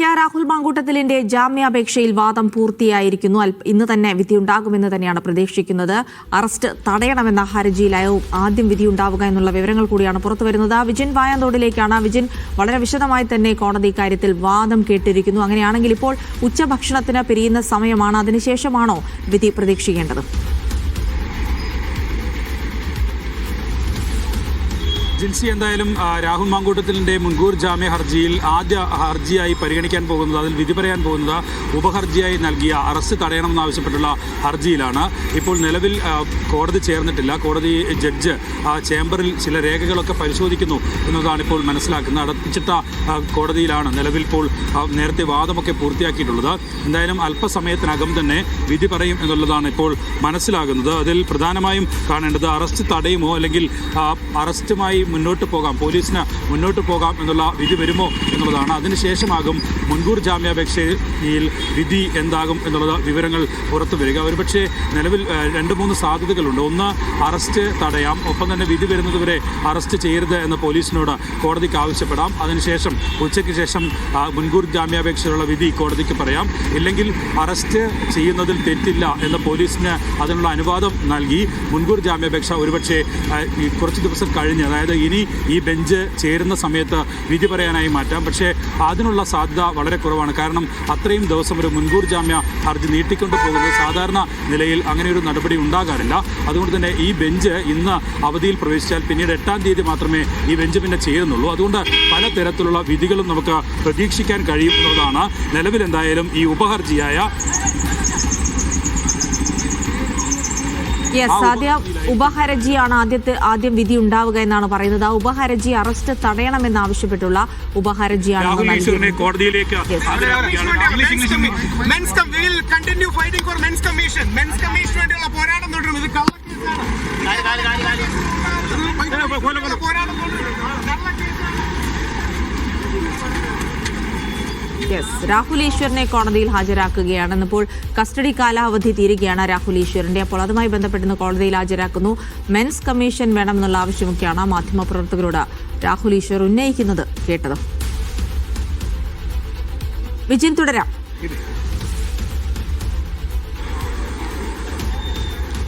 കസ്റ്റഡിയിലേക്ക് രാഹുൽ മാങ്കൂട്ടത്തിലിന്റെ ജാമ്യാപേക്ഷയിൽ വാദം പൂർത്തിയായിരിക്കുന്നു. ഇന്ന് തന്നെ വിധിയുണ്ടാകുമെന്ന് തന്നെയാണ് പ്രതീക്ഷിക്കുന്നത്. അറസ്റ്റ് തടയണമെന്ന ഹർജിയിലാവും ആദ്യം വിധിയുണ്ടാവുക എന്നുള്ള വിവരങ്ങൾ കൂടിയാണ് പുറത്തുവരുന്നത്. വിജിൻ വായാന്തോടിലേക്കാണ്. വിജിൻ വളരെ വിശദമായി തന്നെ കോടതി ഇക്കാര്യത്തിൽ വാദം കേട്ടിരിക്കുന്നു. അങ്ങനെയാണെങ്കിൽ ഇപ്പോൾ ഉച്ചഭക്ഷണത്തിന് പിരിയുന്ന സമയമാണ്. അതിനുശേഷമാണോ വിധി പ്രതീക്ഷിക്കേണ്ടത്? ജിൻസി എന്തായാലും രാഹുൽ മാങ്കൂട്ടത്തിലിന്റെ മുൻകൂർ ജാമ്യ ഹർജിയിൽ ആദ്യ ഹർജിയായി പരിഗണിക്കാൻ പോകുന്നത് അതിൽ വിധി പറയാൻ പോകുന്നത് ഉപഹർജിയായി നൽകിയ അറസ്റ്റ് തടയണമെന്നാവശ്യപ്പെട്ടുള്ള ഹർജിയിലാണ്. ഇപ്പോൾ നിലവിൽ കോടതി ചേർന്നിട്ടില്ല. കോടതി ജഡ്ജ് ചേംബറിൽ ചില രേഖകളൊക്കെ പരിശോധിക്കുന്നു എന്നതാണ് ഇപ്പോൾ മനസ്സിലാക്കുന്നത്. അടച്ചിട്ട കോടതിയിലാണ് നിലവിൽ ഇപ്പോൾ നേരത്തെ വാദമൊക്കെ പൂർത്തിയാക്കിയിട്ടുള്ളത്. എന്തായാലും അല്പസമയത്തിനകം തന്നെ വിധി പറയും എന്നുള്ളതാണ് ഇപ്പോൾ മനസ്സിലാകുന്നത്. അതിൽ പ്രധാനമായും കാണേണ്ടത് അറസ്റ്റ് തടയുമോ അല്ലെങ്കിൽ അറസ്റ്റുമായി മുന്നോട്ട് പോകാം. പോലീസിന് മുന്നോട്ട് പോകാം എന്നുള്ള വിധി വരുമോ എന്നുള്ളതാണ്. അതിനുശേഷമാകും മുൻകൂർ ജാമ്യാപേക്ഷയിൽ വിധി എന്താകും എന്നുള്ള വിവരങ്ങൾ പുറത്തു വരിക. ഒരുപക്ഷെ നിലവിൽ രണ്ട് മൂന്ന് സാധ്യതകളുണ്ട്. ഒന്ന് അറസ്റ്റ് തടയാം. ഒപ്പം തന്നെ വിധി വരുന്നതുവരെ അറസ്റ്റ് ചെയ്യരുത് എന്ന് പോലീസിനോട് കോടതിക്ക് ആവശ്യപ്പെടാം. അതിനുശേഷം ഉച്ചയ്ക്ക് ശേഷം മുൻകൂർ ജാമ്യാപേക്ഷയുള്ള വിധി കോടതിക്ക് പറയാം. ഇല്ലെങ്കിൽ അറസ്റ്റ് ചെയ്യുന്നതിൽ തെറ്റില്ല എന്ന് പോലീസിന് അതിനുള്ള അനുവാദം നൽകി മുൻകൂർ ജാമ്യാപേക്ഷ ഒരുപക്ഷെ കുറച്ച് ദിവസം കഴിഞ്ഞ് അതായത് ഇനി ഈ ബെഞ്ച് ചേരുന്ന സമയത്ത് വിധി പറയാനായി മാറ്റാം. പക്ഷേ അതിനുള്ള സാധ്യത വളരെ കുറവാണ്. കാരണം അത്രയും ദിവസം ഒരു മുൻകൂർ ജാമ്യ ഹർജി നീട്ടിക്കൊണ്ടു പോകുന്നത് സാധാരണ നിലയിൽ അങ്ങനെ ഒരു നടപടി ഉണ്ടാകാറില്ല. അതുകൊണ്ട് തന്നെ ഈ ബെഞ്ച് ഇന്ന് അവധിയിൽ പ്രവേശിച്ചാൽ പിന്നീട് എട്ടാം തീയതി മാത്രമേ ഈ ബെഞ്ച് പിന്നെ ചേരുന്നുള്ളൂ. അതുകൊണ്ട് പല തരത്തിലുള്ള വിധികളും നമുക്ക് പ്രതീക്ഷിക്കാൻ കഴിയും എന്നുള്ളതാണ് നിലവിൽ എന്തായാലും ഈ ഉപഹർജിയായ യെസ് ആദ്യ ഉപഹരജിയാണ് ആദ്യത്തെ ആദ്യം വിധി ഉണ്ടാവുക എന്നാണ് പറയുന്നത്. ആ ഉപഹരജി അറസ്റ്റ് ഉപഹരജിയാണ് മെൻസ് കമ്മീഷൻ വേണ്ടിയുള്ള പോരാട്ടം തുടരും. ഇത് പോരാട്ടം തുടരും യെസ് രാഹുൽ ഈശ്വറിനെ കോടതിയിൽ ഹാജരാക്കുകയാണ് ഇന്നിപ്പോൾ കസ്റ്റഡി കാലാവധി തീരുകയാണ് രാഹുൽ ഈശ്വറിന്റെ. അപ്പോൾ അതുമായി ബന്ധപ്പെട്ട് കോടതിയിൽ ഹാജരാക്കുന്നു. മെൻസ് കമ്മീഷൻ വേണമെന്നുള്ള ആവശ്യമൊക്കെയാണ് മാധ്യമപ്രവർത്തകരോട് രാഹുൽ ഈശ്വർ ഉന്നയിക്കുന്നത് കേട്ടത്. വിജിൻ തുടരാം.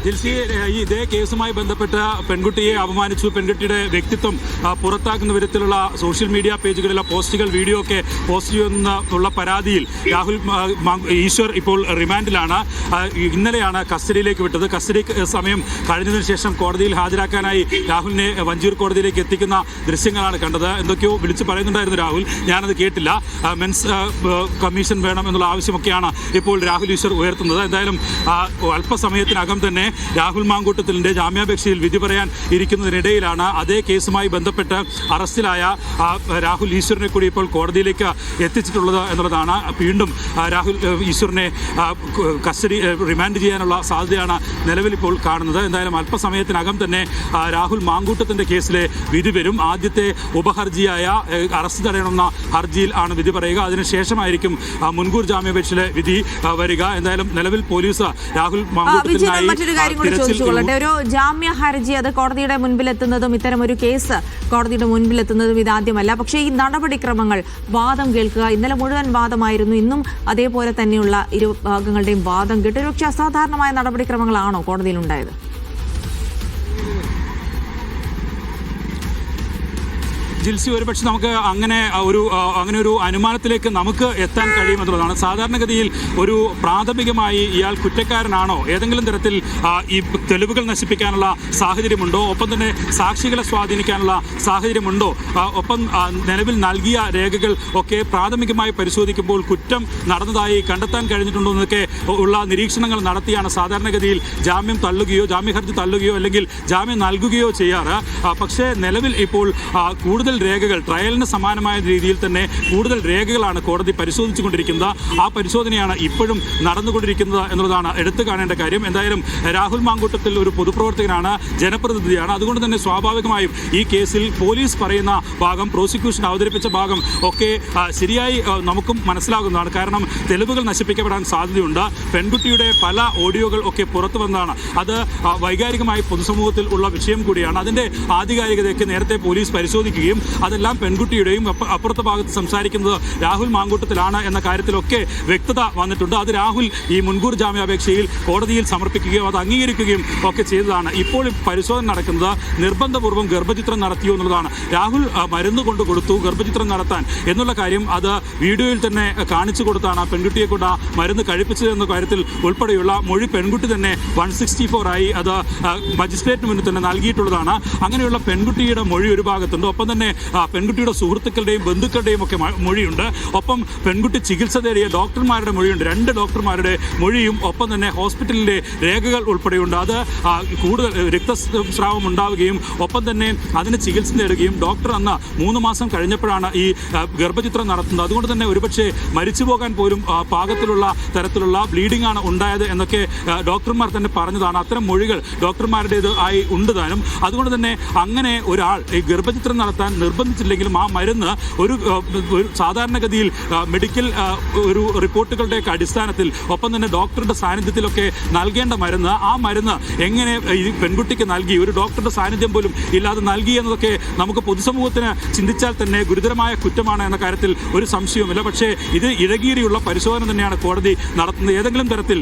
ജിൽസി ഈ ഇതേ കേസുമായി ബന്ധപ്പെട്ട പെൺകുട്ടിയെ അപമാനിച്ചു. പെൺകുട്ടിയുടെ വ്യക്തിത്വം പുറത്താക്കുന്ന വിധത്തിലുള്ള സോഷ്യൽ മീഡിയ പേജുകളിലെ പോസ്റ്റുകൾ വീഡിയോ ഒക്കെ പോസ്റ്റ് ചെയ്യുന്ന ഉള്ള പരാതിയിൽ രാഹുൽ ഈശ്വർ ഇപ്പോൾ റിമാൻഡിലാണ്. ഇന്നലെയാണ് കസ്റ്റഡിയിലേക്ക് വിട്ടത്. കസ്റ്റഡി സമയം കഴിഞ്ഞതിന് ശേഷം കോടതിയിൽ ഹാജരാക്കാനായി രാഹുലിനെ വഞ്ചൂർ കോടതിയിലേക്ക് എത്തിക്കുന്ന ദൃശ്യങ്ങളാണ് കണ്ടത്. എന്തൊക്കെയോ വിളിച്ചു പറയുന്നുണ്ടായിരുന്നു രാഹുൽ. ഞാനത് കേട്ടില്ല. മെൻസ് കമ്മീഷൻ വേണം എന്നുള്ള ആവശ്യമൊക്കെയാണ് ഇപ്പോൾ രാഹുൽ ഈശ്വർ ഉയർത്തുന്നത്. എന്തായാലും അല്പസമയത്തിനകം തന്നെ രാഹുൽ മാങ്കൂട്ടത്തിലിന്റെ ജാമ്യാപേക്ഷയിൽ വിധി പറയാൻ ഇരിക്കുന്നതിനിടയിലാണ് അതേ കേസുമായി ബന്ധപ്പെട്ട് അറസ്റ്റിലായ രാഹുൽ ഈശ്വരനെ കൂടി ഇപ്പോൾ കോടതിയിലേക്ക് എത്തിച്ചിട്ടുള്ളത് എന്നുള്ളതാണ്. വീണ്ടും രാഹുൽ ഈശ്വരനെ ഈശ്വറിനെ കസ്റ്റഡി റിമാൻഡ് ചെയ്യാനുള്ള സാധ്യതയാണ് നിലവിലിപ്പോൾ കാണുന്നത്. എന്തായാലും അല്പസമയത്തിനകം തന്നെ രാഹുൽ മാങ്കൂട്ടത്തിന്റെ കേസിലെ വിധി വരും. ആദ്യത്തെ ഉപഹർജിയായ അറസ്റ്റ് തടയണമെന്ന ഹർജിയിൽ ആണ് വിധി പറയുക. അതിനുശേഷമായിരിക്കും മുൻകൂർ ജാമ്യാപേക്ഷയിലെ വിധി വരിക. എന്തായാലും നിലവിൽ പോലീസ് രാഹുൽ മാങ്കൂട്ടത്തിനായി കാര്യം കൂടി ചോദിച്ചു ചോദിച്ചുകൊള്ളട്ടെ ഒരു ജാമ്യ ഹർജി അത് കോടതിയുടെ മുൻപിലെത്തുന്നതും ഇത്തരം ഒരു കേസ് കോടതിയുടെ മുൻപിലെത്തുന്നതും ഇതാദ്യമല്ല. പക്ഷേ ഈ നടപടിക്രമങ്ങൾ വാദം കേൾക്കുക ഇന്നലെ മുഴുവൻ വാദമായിരുന്നു. ഇന്നും അതേപോലെ തന്നെയുള്ള ഇരു ഭാഗങ്ങളുടെയും വാദം കേട്ടു ഒരുപക്ഷെ അസാധാരണമായ നടപടിക്രമങ്ങളാണോ കോടതിയിൽ ജിൽസി ഒരുപക്ഷെ നമുക്ക് അങ്ങനെ ഒരു അങ്ങനെ ഒരു അനുമാനത്തിലേക്ക് നമുക്ക് എത്താൻ കഴിയുമെന്നുള്ളതാണ് സാധാരണഗതിയിൽ ഒരു പ്രാഥമികമായി ഇയാൾ കുറ്റക്കാരനാണോ? ഏതെങ്കിലും തരത്തിൽ ഈ തെളിവുകൾ നശിപ്പിക്കാനുള്ള സാഹചര്യമുണ്ടോ? ഒപ്പം തന്നെ സാക്ഷികളെ സ്വാധീനിക്കാനുള്ള സാഹചര്യമുണ്ടോ? ഒപ്പം നിലവിൽ നൽകിയ രേഖകൾ ഒക്കെ പ്രാഥമികമായി പരിശോധിക്കുമ്പോൾ കുറ്റം നടന്നതായി കണ്ടെത്താൻ കഴിഞ്ഞിട്ടുണ്ടോ എന്നൊക്കെ ഉള്ള നിരീക്ഷണങ്ങൾ നടത്തിയാണ് സാധാരണഗതിയിൽ ജാമ്യം തള്ളുകയോ ജാമ്യ ഹർജി തള്ളുകയോ അല്ലെങ്കിൽ ജാമ്യം നൽകുകയോ ചെയ്യാറ്. പക്ഷേ നിലവിൽ ഇപ്പോൾ ആ, കൂടുതൽ രേഖകൾ ട്രയലിന് സമാനമായ രീതിയിൽ തന്നെ കൂടുതൽ രേഖകളാണ് കോടതി പരിശോധിച്ചുകൊണ്ടിരിക്കുന്നത്. ആ പരിശോധനയാണ് ഇപ്പോഴും നടന്നുകൊണ്ടിരിക്കുന്നത് എന്നുള്ളതാണ് എടുത്തു കാണേണ്ട കാര്യം. എന്തായാലും രാഹുൽ മാങ്കൂട്ടത്തിൽ ഒരു പൊതുപ്രവർത്തകനാണ് ജനപ്രതിനിധിയാണ്. അതുകൊണ്ട് തന്നെ സ്വാഭാവികമായും ഈ കേസിൽ പോലീസ് പറയുന്ന ഭാഗം പ്രോസിക്യൂഷൻ അവതരിപ്പിച്ച ഭാഗം ഒക്കെ ശരിയായി നമുക്കും മനസ്സിലാകുന്നതാണ്. കാരണം തെളിവുകൾ നശിപ്പിക്കപ്പെടാൻ സാധ്യതയുണ്ട്. പെൺകുട്ടിയുടെ പല ഓഡിയോകൾ ഒക്കെ പുറത്തു വന്നതാണ്. അത് വൈകാരികമായി പൊതുസമൂഹത്തിൽ ഉള്ള വിഷയം കൂടിയാണ്. അതിന്റെ ആധികാരികതയൊക്കെ നേരത്തെ പോലീസ് പരിശോധിക്കുകയും അതെല്ലാം പെൺകുട്ടിയുടെയും അപ്പുറത്തെ ഭാഗത്ത് സംസാരിക്കുന്നത് രാഹുൽ മാങ്കൂട്ടത്തിലാണ് എന്ന കാര്യത്തിലൊക്കെ വ്യക്തത വന്നിട്ടുണ്ട്. അത് രാഹുൽ ഈ മുൻകൂർ ജാമ്യാപേക്ഷയിൽ കോടതിയിൽ സമർപ്പിക്കുകയും അത് അംഗീകരിക്കുകയും ഒക്കെ ചെയ്തതാണ്. ഇപ്പോൾ പരിശോധന നടക്കുന്നത് നിർബന്ധപൂർവം ഗർഭചിത്രം നടത്തിയോ എന്നുള്ളതാണ്. രാഹുൽ മരുന്ന് കൊണ്ട് കൊടുത്തു ഗർഭചിത്രം നടത്താൻ എന്നുള്ള കാര്യം അത് വീഡിയോയിൽ തന്നെ കാണിച്ചു കൊടുത്താണ്. ആ പെൺകുട്ടിയെ കൊണ്ട് ആ മരുന്ന് കഴിപ്പിച്ചത് എന്ന കാര്യത്തിൽ ഉൾപ്പെടെയുള്ള മൊഴി പെൺകുട്ടി തന്നെ വൺ സിക്സ്റ്റി ഫോർ ആയി അത് മജിസ്ട്രേറ്റിന് മുന്നിൽ തന്നെ നൽകിയിട്ടുള്ളതാണ്. അങ്ങനെയുള്ള പെൺകുട്ടിയുടെ മൊഴി ഒരു ഭാഗത്തുണ്ട്. ഒപ്പം തന്നെ പെൺകുട്ടിയുടെ സുഹൃത്തുക്കളുടെയും ബന്ധുക്കളുടെയും ഒക്കെ മൊഴിയുണ്ട്. ഒപ്പം പെൺകുട്ടി ചികിത്സ തേടിയ ഡോക്ടർമാരുടെ മൊഴിയുണ്ട്. രണ്ട് ഡോക്ടർമാരുടെ മൊഴിയും ഒപ്പം തന്നെ ഹോസ്പിറ്റലിലെ രേഖകൾ ഉൾപ്പെടെയുണ്ട്. അത് ആ, കൂടുതൽ രക്തസ്രാവം ഉണ്ടാവുകയും ഒപ്പം തന്നെ അതിന് ചികിത്സ നേടുകയും ഡോക്ടർ അന്ന് മൂന്ന് മാസം കഴിഞ്ഞപ്പോഴാണ് ഈ ഗർഭചിത്രം നടത്തുന്നത്. അതുകൊണ്ട് തന്നെ ഒരുപക്ഷെ മരിച്ചു പോകാൻ പോലും പാകത്തിലുള്ള തരത്തിലുള്ള ബ്ലീഡിംഗ് ആണ് ഉണ്ടായത് എന്നൊക്കെ ഡോക്ടർമാർ തന്നെ പറഞ്ഞതാണ്. അത്തരം മൊഴികൾ ഡോക്ടർമാരുടേത് ആയി ഉണ്ട് താനും. അതുകൊണ്ട് തന്നെ അങ്ങനെ ഒരാൾ ഈ ഗർഭചിത്രം നടത്താൻ നിർബന്ധിച്ചില്ലെങ്കിലും ആ മരുന്ന് ഒരു സാധാരണഗതിയിൽ മെഡിക്കൽ ഒരു റിപ്പോർട്ടുകളുടെയൊക്കെ അടിസ്ഥാനത്തിൽ ഒപ്പം തന്നെ ഡോക്ടറുടെ സാന്നിധ്യത്തിലൊക്കെ നൽകേണ്ട മരുന്ന് ആ മരുന്ന് എങ്ങനെ ഈ പെൺകുട്ടിക്ക് നൽകി ഒരു ഡോക്ടറുടെ സാന്നിധ്യം പോലും ഇല്ലാതെ നൽകി എന്നതൊക്കെ നമുക്ക് പൊതുസമൂഹത്തിന് ചിന്തിച്ചാൽ തന്നെ ഗുരുതരമായ കുറ്റമാണ് എന്ന കാര്യത്തിൽ ഒരു സംശയവുമില്ല. പക്ഷേ ഇത് ഇഴകീറിയുള്ള പരിശോധന തന്നെയാണ് കോടതി നടത്തുന്നത്. ഏതെങ്കിലും തരത്തിൽ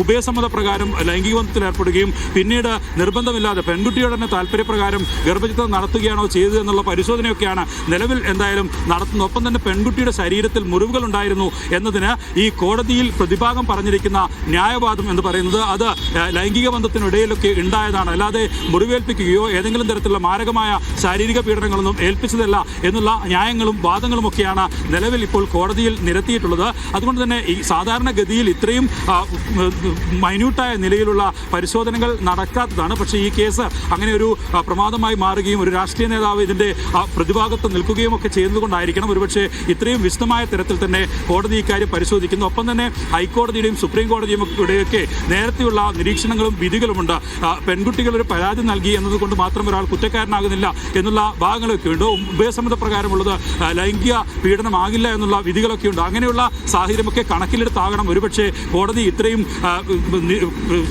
ഉഭയസമ്മത പ്രകാരം ലൈംഗിക ബന്ധത്തിൽ ഏർപ്പെടുകയും പിന്നീട് നിർബന്ധമില്ലാതെ പെൺകുട്ടിയുടെ തന്നെ താല്പര്യപ്രകാരം ഗർഭചിത്രം നടത്തുകയാണോ ചെയ്തത് എന്നുള്ള പരിശോധനയൊക്കെയാണ് നിലവിൽ എന്തായാലും നടത്തുന്നത്. ഒപ്പം തന്നെ പെൺകുട്ടിയുടെ ശരീരത്തിൽ മുറിവുകൾ ഉണ്ടായിരുന്നു എന്നതിന് ഈ കോടതിയിൽ പ്രതിഭാഗം പറഞ്ഞിരിക്കുന്ന ന്യായവാദം എന്ന് പറയുന്നത് അത് ലൈംഗിക ബന്ധത്തിനിടയിലൊക്കെ ഉണ്ടായതാണ്. അല്ലാതെ മുറിവേൽപ്പിക്കുകയോ ഏതെങ്കിലും തരത്തിലുള്ള മാരകമായ ശാരീരിക പീഡനങ്ങളൊന്നും ഏൽപ്പിച്ചതല്ല എന്നുള്ള ന്യായങ്ങളും വാദങ്ങളും ഒക്കെയാണ് നിലവിൽ ഇപ്പോൾ കോടതിയിൽ നിരത്തിയിട്ടുള്ളത്. അതുകൊണ്ട് തന്നെ ഈ സാധാരണഗതിയിൽ ഇത്രയും മൈന്യൂട്ടായ നിലയിലുള്ള പരിശോധനകൾ നടക്കാത്തതാണ്. പക്ഷേ ഈ കേസ് അങ്ങനെ ഒരു പ്രമാദമായി മാറുകയും ഒരു രാഷ്ട്രീയ നേതാവ് ഇതിന്റെ ആ, പ്രതിഭാഗത്ത് നിൽക്കുകയും ഒക്കെ ചെയ്യുന്നതുകൊണ്ടായിരിക്കണം ഒരുപക്ഷെ ഇത്രയും വിശദമായ തരത്തിൽ തന്നെ കോടതി ഇക്കാര്യം പരിശോധിക്കുന്നു. ഒപ്പം തന്നെ ഹൈക്കോടതിയുടെയും സുപ്രീം കോടതിയും ഇവിടെയൊക്കെ നേരത്തെയുള്ള നിരീക്ഷണങ്ങളും വിധികളുമുണ്ട്. പെൺകുട്ടികൾ ഒരു പരാതി നൽകി എന്നതുകൊണ്ട് മാത്രം ഒരാൾ കുറ്റക്കാരനാകുന്നില്ല എന്നുള്ള ഭാഗങ്ങളൊക്കെ ഉണ്ട്. ഉഭയസമ്മത പ്രകാരമുള്ളത് ലൈംഗിക പീഡനമാകില്ല എന്നുള്ള വിധികളൊക്കെ ഉണ്ട്. അങ്ങനെയുള്ള സാഹചര്യമൊക്കെ കണക്കിലെടുത്താകണം ഒരുപക്ഷെ കോടതി ഇത്രയും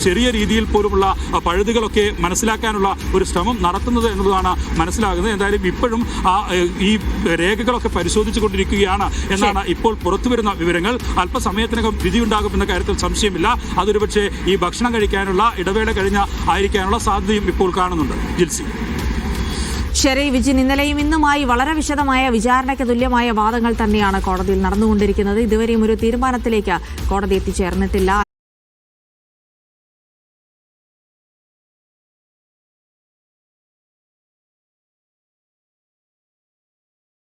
ചെറിയ രീതിയിൽ പോലുമുള്ള പഴുതുകളൊക്കെ മനസ്സിലാക്കാനുള്ള ഒരു ശ്രമം നടത്തുന്നത് എന്നുള്ളതാണ് മനസ്സിലാകുന്നത്. എന്തായാലും ഇപ്പോഴും ആ ഈ രേഖകളൊക്കെ പരിശോധിച്ചു കൊണ്ടിരിക്കുകയാണ് എന്നാണ് ഇപ്പോൾ പുറത്തു വരുന്ന വിവരങ്ങൾ. അല്പസമയത്തിനകം വിധിയുണ്ടാകുമെന്ന കാര്യത്തിൽ സംശയമില്ല. അതൊരുപക്ഷെ ഈ ഭക്ഷണം കഴിക്കാനുള്ള ഇടവേള കഴിഞ്ഞ ആയിരിക്കാനുള്ള സാധ്യതയും ഇപ്പോൾ കാണുന്നുണ്ട്. ജിൽസി. ശരി വിജി. ഇന്നലെയും ഇന്നുമായി വളരെ വിശദമായ വിചാരണയ്ക്ക് തുല്യമായ വാദങ്ങൾ തന്നെയാണ് കോടതിയിൽ നടന്നുകൊണ്ടിരിക്കുന്നത്. ഇതുവരെയും ഒരു തീരുമാനത്തിലേക്ക് കോടതി എത്തിച്ചേർന്നിട്ടില്ല.